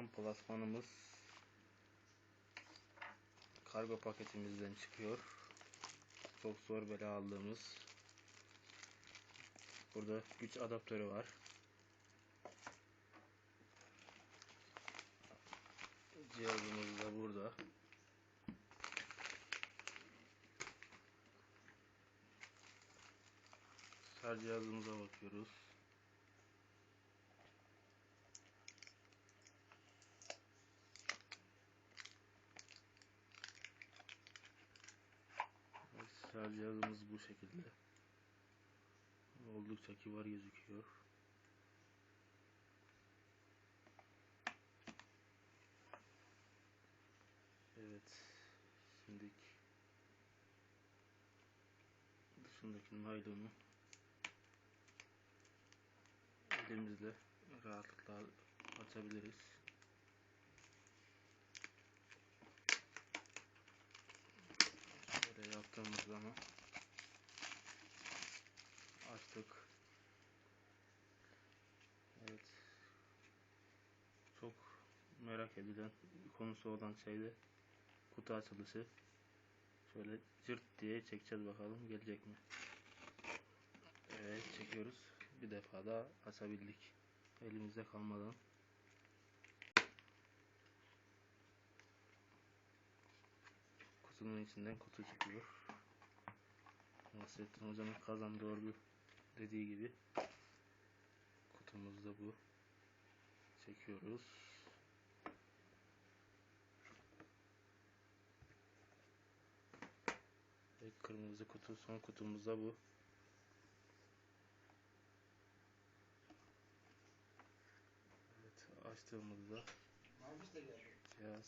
Son plasmanımız kargo paketimizden çıkıyor. Çok zor bela aldığımız. Burada güç adaptörü var. Cihazımız da burada. Şarj cihazımıza bakıyoruz. Evet, Şarj cihazımız bu şekilde. Oldukça kibar gözüküyor. Evet. Şimdi dışındaki naylonu elimizle rahatlıkla açabiliriz. Şöyle zaman açtık. Evet. Çok merak edilen konusu olan şeyde kutu açılışı. Şöyle cırt diye çekeceğiz bakalım gelecek mi? Evet çekiyoruz. Bir defa daha açabildik. Elimizde kalmadan. Kutunun içinden kutu çıkıyor. Nasrettin Hoca'nın kazan doğru dediği gibi kutumuz da bu. Çekiyoruz. Ve kırmızı kutu son kutumuz da bu. Evet açtığımızda cihaz